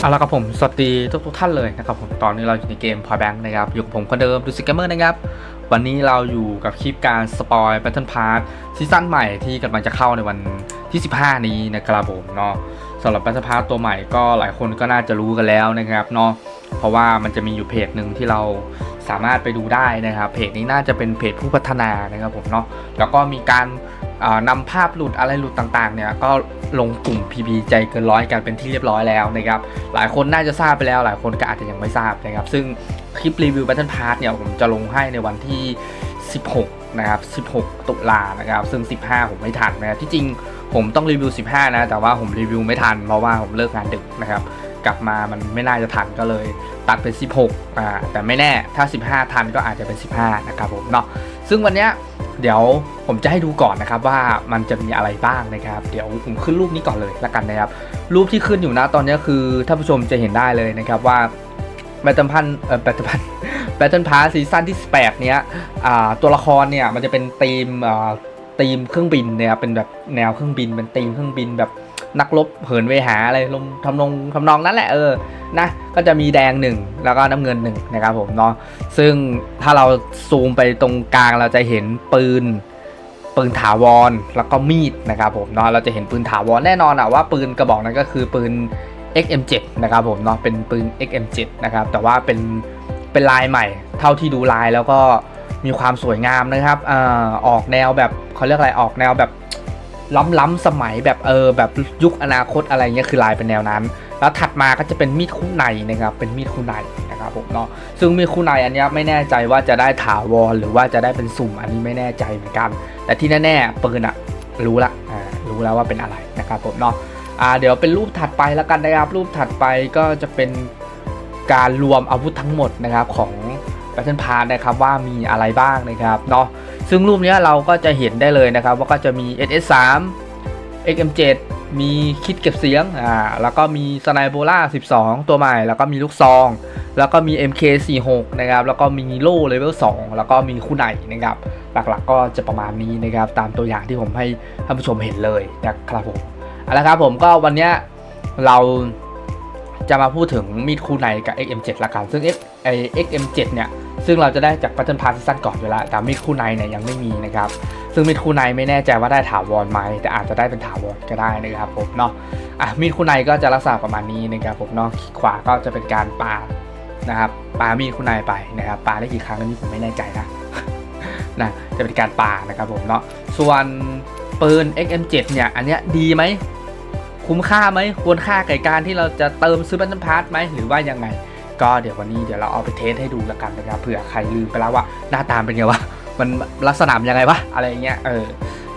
เอาละครับผมสวัสดีทุกทุกๆท่านเลยนะครับผมตอนนี้เราอยู่ในเกม Point Bank นะครับ อยู่กับผมคนเดิมดูสิเกมเมอร์นะครับ วันนี้เราอยู่กับคลิปการสปอย Battle Pass ซีซั่นใหม่ที่กำลังจะเข้าในวันที่ 15 นี้นะครับผมเนาะสำหรับ Battle Pass ตัวใหม่ก็หลายคนก็น่าจะรู้กันแล้วนะครับเนาะเพราะว่ามันจะมีอยู่เพจหนึ่งที่เราสามารถไปดูได้นะครับ เพจนี้น่าจะเป็นเพจผู้พัฒนานะครับผมเนาะแล้วก็มีการ นำภาพหลุดอะไรหลุดต่างๆเนี่ยก็ลงกลุ่ม PP ใจเกินร้อยกันเป็นที่เรียบร้อยแล้วนะครับหลายคนน่าจะทราบไปแล้ว หลายคนก็อาจจะยังไม่ทราบนะครับซึ่งคลิปรีวิว Battle Pass เนี่ยผมจะลงให้ในวันที่ 16 นะครับ 16 ตุลานะครับ ซึ่ง 15 ผมไม่ทันนะที่จริงผมต้องรีวิว 15 นะ แต่ว่าผมรีวิวไม่ทัน เพราะว่าผมเลิกงานดึกนะครับ กลับมามันไม่น่าจะทันก็เลย ตัดเป็น 16อ่าแต่ไม่แน่ถ้า 15 ทันก็อาจจะเป็น 15 นะครับผมเนาะซึ่งวันเนี้ยเดี๋ยวผมจะให้ดูก่อนนะครับว่ามันจะมีอะไรบ้างนะครับ เดี๋ยวผมขึ้นรูปนี้ก่อนเลยละกันนะครับ รูปที่ขึ้นอยู่นะตอนนี้คือท่านผู้ชมจะเห็นได้เลยนะครับว่าแบตเทิลพันเอ่อแบตเทิลพันแบตเทิลพาซีซั่นที่ 18 เนี้ยอ่าตัวละครเนี่ยมันจะเป็นธีมอ่าธีมเครื่องบินเนี่ยเป็นแบบแนวเครื่องบินเป็นธีมเครื่องบินแบบ นักรบเหินเวหาอะไรลมทำนองทำนองนั้นแหละเออนะก็จะมีแดงหนึ่งแล้วก็น้ำเงินหนึ่งนะครับผมเนาะซึ่งถ้าเราซูมไปตรงกลางเราจะเห็นปืนปืนถาวรแล้วก็มีดนะครับผมเนาะเราจะเห็นปืนถาวรแน่นอนอะว่าปืนกระบอกนั้นก็คือปืน XM7 นะครับผมเนาะเป็นปืน XM7 นะครับแต่ว่าเป็นเป็นลายใหม่ เท่าที่ดูลายแล้วก็มีความสวยงามนะครับอ่าออกแนวแบบเขาเรียกอะไรออกแนวแบบ ล้ำๆสมัยแบบเออแบบยุคอนาคตอะไรเงี้ยคือลายเป็นแนวนั้น แล้วถัดมาก็จะเป็นมีดคู่ในนะครับเป็นมีดคู่ในนะครับผมเนาะซึ่งมีดคู่ในอันนี้ไม่แน่ใจว่าจะได้ถาวรหรือว่าจะได้เป็นสุ่มอันนี้ไม่แน่ใจเหมือนกัน แต่ที่แน่ๆปืนอะรู้ละอ่ารู้แล้วว่าเป็นอะไรนะครับผมเนาะอ่าเดี๋ยวเป็นรูปถัดไปแล้วกันนะครับรูปถัดไปก็จะเป็นการรวมอาวุธทั้งหมดนะครับของ Battle Pass นะครับว่ามีอะไรบ้างนะครับเนาะ ซึ่งรูปนี้เราก็จะเห็นได้เลยนะครับ ว่าก็จะมี SS3 XM7 มีคิดเก็บเสียงอ่าแล้วก็มีสไนโบล่า12 ตัวใหม่ แล้วก็มีลูกซอง แล้วก็มี MK46 นะครับ แล้วก็มีโล่เลเวล2แล้วก็มีคู่ไหนนะครับ หลักๆก็จะประมาณนี้นะครับ ตามตัวอย่างที่ผมให้ท่านผู้ชมเห็นเลยนะครับผมเอาละครับผมก็วันนี้เราจะมาพูดถึงมีดคู่ไหนกับ XM7 ละกันซึ่ง X XM7 เนี่ยซึ่งเราจะได้จาก Battle Pass ซีซั่นก่อนอยู่แล้ว แต่มีดคู่ในเนี่ยยังไม่มีนะครับ ซึ่งมีดคู่ในไม่แน่ใจว่าได้ถาวรไหมแต่อาจจะได้เป็นถาวรก็ได้นะครับผมเนาะอะมีดคู่ในก็จะลักษณะประมาณนี้นะครับผมเนาะขีดขวาก็จะเป็นการปานะครับปามีดคู่ในไปนะครับปาได้กี่ครั้งนี้ผมไม่แน่ใจนะนะจะเป็นการปานะครับผมเนาะส่วนปืน XM7 เนี่ยอันเนี้ยดีไหมคุ้มค่าไหมควรค่าแก่การที่เราจะเติมซื้อบัตเทิลพาร์ทไหมหรือว่ายังไง ก็เดี๋ยววันนี้เดี๋ยวเราเอาไปเทสให้ดูล้วกันนะครับเผื่อใครลืมไปแล้วว่าหน้าตามเป็นไงวะมันลักษณะยังไงวะอะไรเงี้ยเออ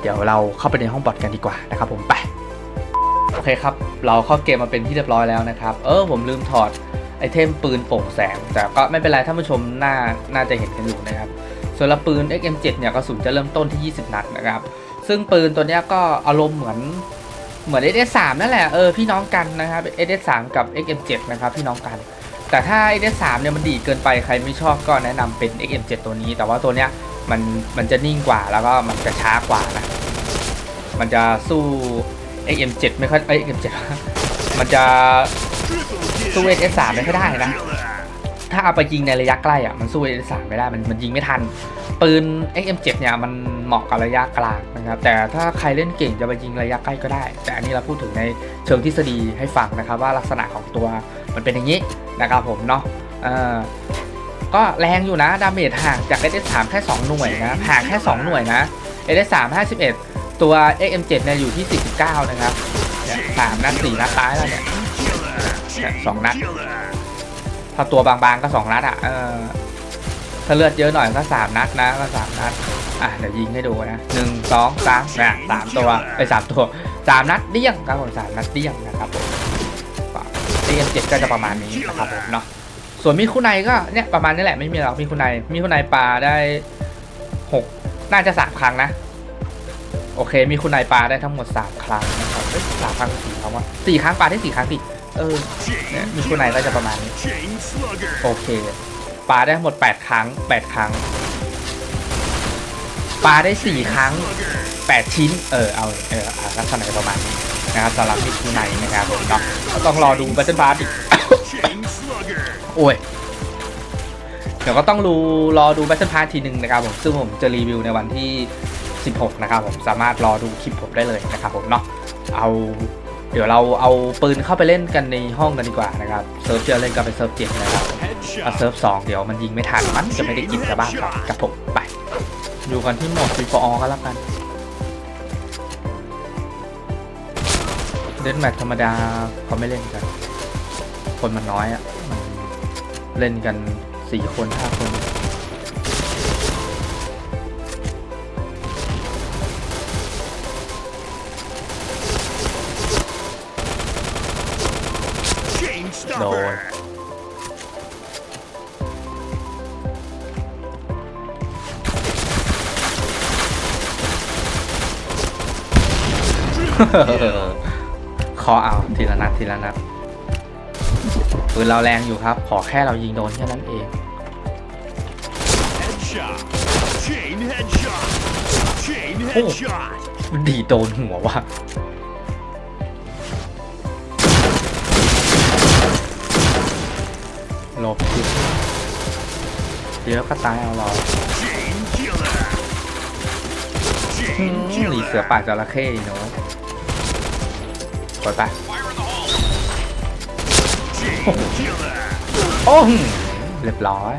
เดี๋ยวเราเข้าไปในห้องบอทกันดีกว่านะครับผมไปโอเคครับ เราเข้าเกมมาเป็นที่เรียบร้อยแล้วนะครับ เออผมลืมถอดไอเทมปืนโป่งแสง แต่ก็ไม่เป็นไรท่านผู้ชมน่าน่าจะเห็นกันอยู่นะครับ ส่วนละปืน XM7 เนี่ยกระสุนจะเริ่มต้นที่ 20 นัดนะครับ ซึ่งปืนตัวเนี้ยก็อารมณ์เหมือนเหมือน s 3นั่นแหละ เออพี่น้องกันนะครับ s 3กับ XM7 นะครับพี่น้องกัน แต่ถ้า XS3 เนี่ยมันดีเกินไปใครไม่ชอบก็แนะนำเป็น XM7 ตัวนี้ แต่ว่าตัวเนี้ยมันมันจะนิ่งกว่าแล้วก็มันจะช้ากว่านะ มันจะสู้ XM7 ไม่ค่อยเอ้ย XM7 มันจะสู้ XS3 ไม่ค่อยได้นะ ถ้าเอาไปยิงในระยะใกล้อะมันสู้ SS3 ไม่ได้มันมันยิงไม่ทัน ปืน XM7 เนี่ยมันเหมาะกับระยะกลางนะครับ แต่ถ้าใครเล่นเก่งจะไปยิงระยะใกล้ก็ได้ แต่อันนี้เราพูดถึงในเชิงทฤษฎีให้ฟังนะครับ ว่าลักษณะของตัวมันเป็นอย่างนี้นะครับผมเนาะเออก็แรงอยู่นะ ดาเมจห่างจาก SS3 แค่ 2 หน่วยนะ ห่างแค่ 2 หน่วยนะ SS3 51 ตัว XM7 เนี่ยอยู่ที่ 49 นะครับสามนัดสี่นัดตายแล้วเนี่ยเนี่ยสองนัด ถ้าตัวบางๆก็สองนัดอะเออถ้าเลือดเยอะหน่อยก็สามนัดนะก็สามนัดอะเดี๋ยวยิงให้ดูนะหนึ่งสองสามเนี่ยสามตัวไปสามตัวสามนัดเดี้ยงครับผมสามนัดเดี้ยงนะครับผมเอ็มเจ็ดก็จะประมาณนี้นะครับผมเนาะส่วนมีคู่ในก็เนี่ยประมาณนี้แหละไม่มีหรอกมีคู่ในมีคู่ในปลาได้หกน่าจะสามครั้งนะ โอเคมีคุณนายปลาได้ทั้งหมด3ครั้งนะครับสามครั้งสี่ครั้งวะสี่ครั้งปลาได้สี่ครั้งดิ เออเนี่ยมีคุณนายก็จะประมาณนี้โอเคปลาได้ทั้งหมด 8 ครั้ง 8 ครั้งปลาได้ 4 ครั้ง 8 ชิ้น เออ เอา เอออะลักษณะประมาณนี้นะครับสำหรับมีคุณนายนะครับผมเนาะก็ต้องรอดูบัตเทิลพาร์อีกโอ้ยเดี๋ยวก็ต้องรู้รอดู Battle Pass ทีหนึ่งนะครับผมซึ่งผมจะรีวิวในวันที่ 16 นะครับผมสามารถรอดูคลิปผมได้เลยนะครับผมเนาะเอา เดี๋ยวเราเอาปืนเข้าไปเล่นกันในห้องกันดีกว่านะครับเซิร์ฟเจอเล่นก็เป็นเซิร์ฟเจ็ดนะครับเอาเซิร์ฟสองเดี๋ยวมันยิงไม่ทันมันจะไม่ได้กินกระบ้างครับกับผมไปอยู่กันที่โหมดฟรีฟอร์ก็แล้วกันเล่นแมตช์ธรรมดาเขาไม่เล่นกัน คนมันน้อยอะมันเล่นกันสี่คนห้าคน ขอเอาทีละนัดทีละนัดปืนเราแรงอยู่ครับ ขอแค่เรายิงโดนแค่นั้นเอง Headshot. Chain headshot. Chain Oh. headshot. มันดีโดนหัวว่ะหลบจิเดี๋ยวก็ตายเอาเรา Chain killer. อื Chain มหนีเสือ killer. ป่าจระเข้อีกเนาะ กดไป Chain killer. โอ้หเรียบร้อย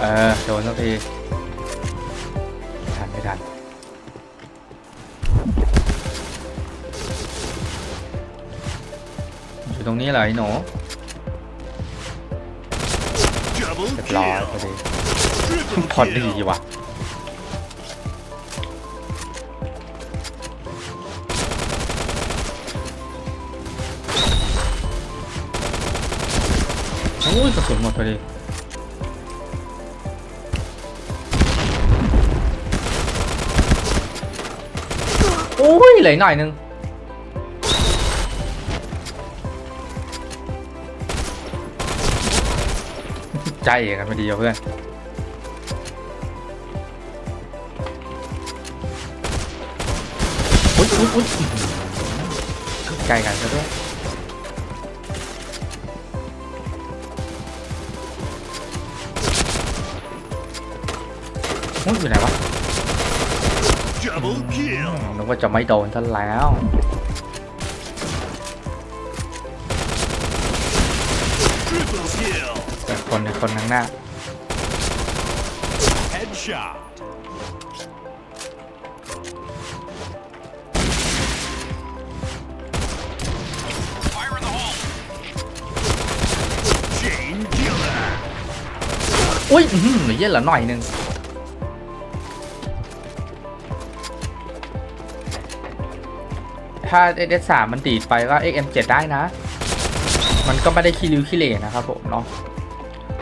เออโดนสักทีทันไม่ทันอยู่ตรงนี้เหรอไอ้หนู เรียบร้อยพอดีพอดีว่ะโอ้ยกระสุนหมดพอดีโอ้ยเหลือหน่อยนึง ใจเองกันพอดีอะเพื่อน อุ๊ยอุ๊ยอุ๊ยอื้อหือใกล้กันซะด้วยอุ๊ยอยู่ไหนวะ Double kill. นึกว่าจะไม่โดนซะแล้ว คนข้างหน้า Headshot. อุ้ยหือเหลือเยอะเหลือหน่อยนึงถ้า XS3 มันตีดไปก็ XM7 ได้นะ มันก็ไม่ได้คีริวคีเหร่นะครับผมเนาะ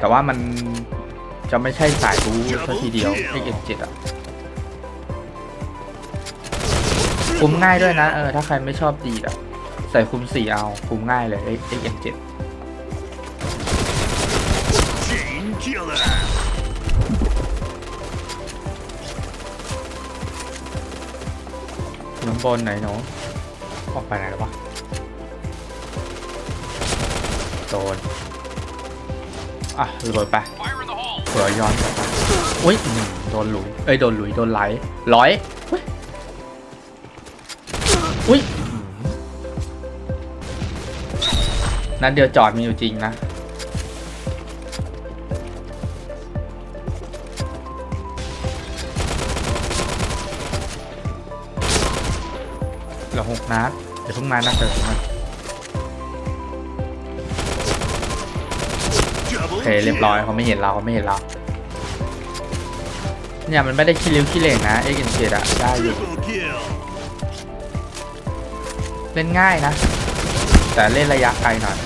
แต่ว่ามันจะไม่ใช่สายบูซะทีเดียว XM7 อะคุมง่ายด้วยนะเออถ้าใครไม่ชอบดีอะใส่คุม4เอาคุมง่ายเลย XM7 Chain killer. อยู่ข้างบนไหนหนูออกไปไหนแล้ววะโดน อะระเบิดไปเผื่อย้อนกลับไปอุ้ยอืมโดนหลุยเอ้ยโดนหลุยโดนไหลร้อยอุ้ยอุ้ยอืมนั่นเดียวจอดมีอยู่จริงนะเหลือหกนัดเดี๋ยวเพิ่งมานัดเดิมมา Double โอ เคเรียบร้อยเขาไม่เห็นเราเขาไม่เห็นเราเนี่ยมันไม่ได้คิริวคิเลงนะเอ็กเอ็นเอะได้อยู่เล่นง่ายนะ แต่เล่นระยะไกลหน่อย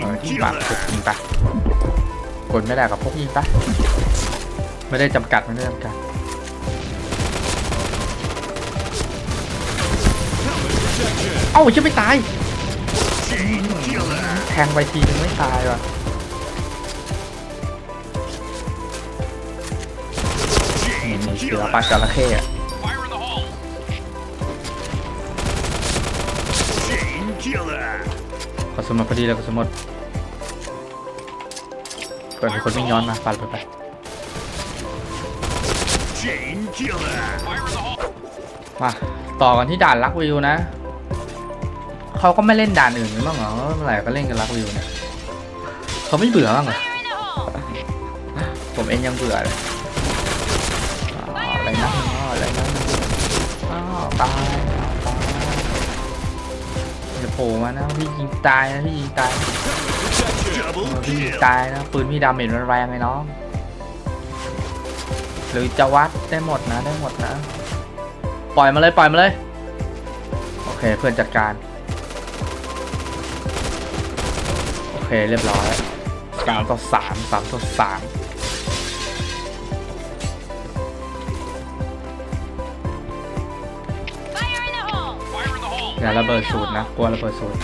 เออ Chain ยิงปาก killer. ยิงไปกดไม่ได้กับพวกยิงไปไม่ได้จำกัดไม่ได้จำกัดเอ้าจะไม่ตาย งไปทีนึงไม่ตายว่ะเสือปลาจระเข้อะ Fire in the hole. Chain killer. กระสุนหมดพอดีเลยกระสุนหมดเกิดมีคนวิ่งย้อนมาฟันไปไปมาต่อกันที่ด่านลักวิวนะ เขาก็ไม่เล่นด่านอื่นบ้างเหรอเมื่อไหร่ก็เล่นกันลักวิวเนี่ยเขาไม่เบื่อบ้างเหรอผมเองยังเบื่อเลยอะไรนะอะไรนะตายตายอย่าโผล่มานะพี่ยิงตายนะพี่ยิงตายพี่ยิงตายนะปืนพี่ดาเมจมันแรงไงน้องหรือจะวัดได้หมดนะได้หมดนะ ปล่อยมาเลยปล่อยมาเลย โอเคเพื่อนจัดการ เคเรียบร้อยสามต่อสามสามต่อสาม Fire in the hole. อย่าระเบิดสูตรนะกลัวระเบิดสูตร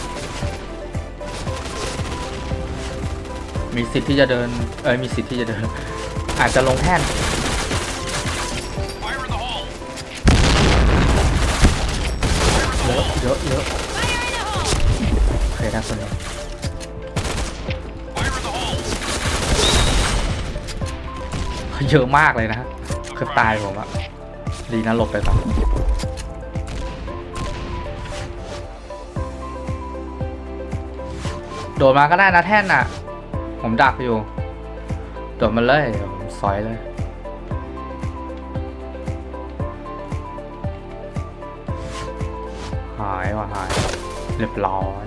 มีสิทธิ์ที่จะเดิน เอ้ยมีสิทธิ์ที่จะเดิน อาจจะลงแท่น Fire in the hole. เยอะเยอะเยอะโอเคได้คนเเยอะมากเลยนะเกือบตายผมอะดีนะหลบไปก่อนโดดมาก็ได้นะแท่นน่ะ ผมดักอยู่ โดดมาเลยผมซอยเลยหายว่ะหายเรียบร้อย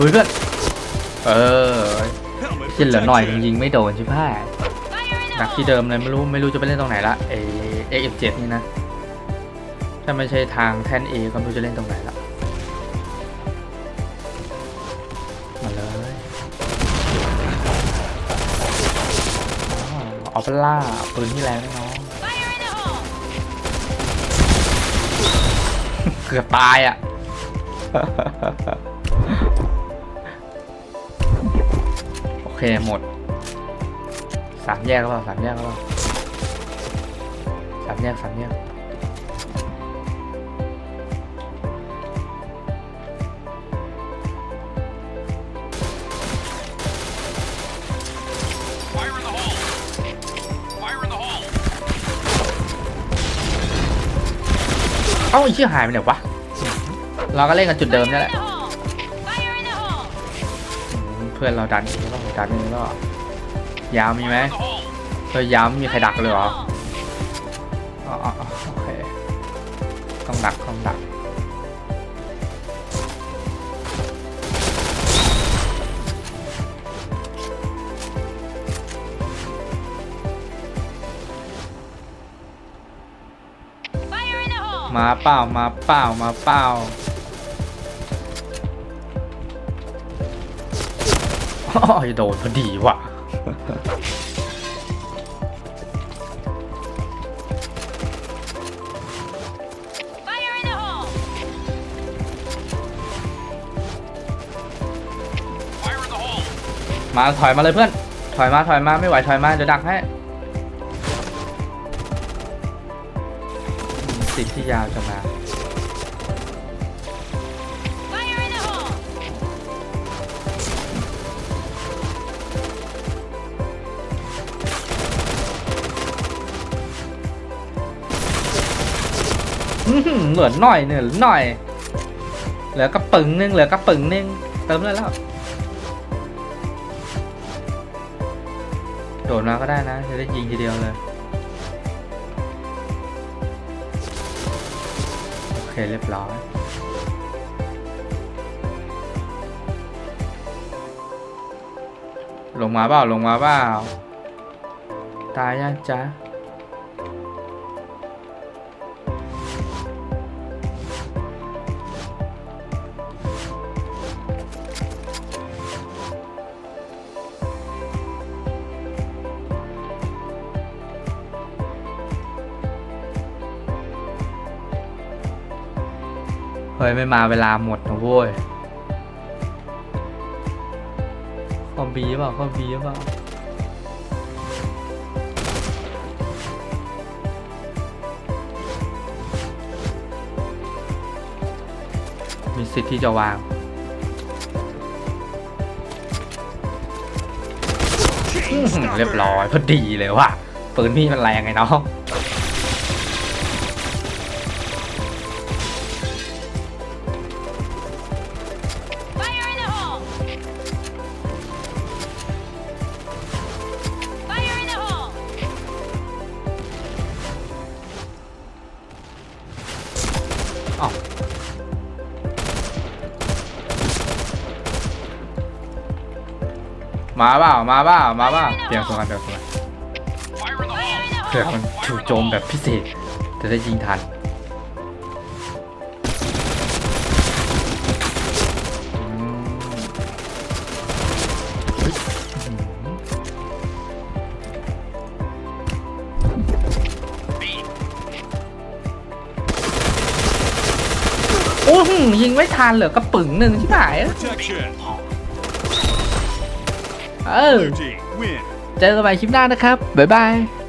ลุยเพื่อนเออ Helmet จินเหลือหน่อยยิงไม่โดนชิบหายดักที่เดิมเลยไม่รู้ไม่รู้จะไปเล่นตรงไหนละเอเอ็กเจ็ดนี่นะถ้าไม่ใช่ทางแท่นเอก็ไม่รู้จะเล่นตรงไหนละมาเลยอ๋อออปล่าปืนที่แรงนะน้องเกือบตายอะ เคหมดสามแยกแล้วเปล่าสามแยกแล้วเปล่าสามแยกสามแยก Fire in the hole. Fire in the hole. เอ้าไอ้เชี่ยหายไปไหนวะ เราก็เล่นกันจุดเดิมนี่แหละอืมเพื่อนเราดันเอง แล้วดันเองแล้วยาวมีไหม In the hole. เฮ้ยยาวไม่มีใครดักเลยเหรออ๋ออ๋ออ๋อโอเคต้องดักต้องดักมาเปล่ามาเปล่ามาเปล่า อ๋อโดนพอดีว่ะ Fire in the hole. มาถอยมาเลยเพื่อน ถอยมาถอยมาไม่ไหวถอยมาเดี๋ยวดักให้สิทธิ์ที่ยาวจะมา เหลือหน่อยเหลือหน่อยเหลือกระปึงนึงเหลือกระปึงนึงเติมได้แล้วโดดมาก็ได้นะจะได้ยิงทีเดียวเลยโอเคเรียบร้อยลงมาเปล่าลงมาเปล่าตายยังจ๊ะ เฮ้ย ไม่มาเวลาหมดนะโว้ยคอมบีเปล่าคอมบีเปล่ามีสิทธิ์ที่จะวางเรียบร้อยพอดีเลยว่ะปืนพี่มันแรงไงน้อง มาเปล่ามาเปล่ามาเปล่าเปลี่ยนส่วกันเปลี่ยนส่วกันเผื่อ hole. มันจู่โจมแบบพิเศษ จะได้ยิงทันอืมเฮ้ยอื้อหือ B. โอ้หยิงไม่ทันเหลือกระปึ่งหนึ่งที่ไหน Protection. เออ Blue team win. เจอกันใหม่คลิปหน้านะครับ บ๊ายบาย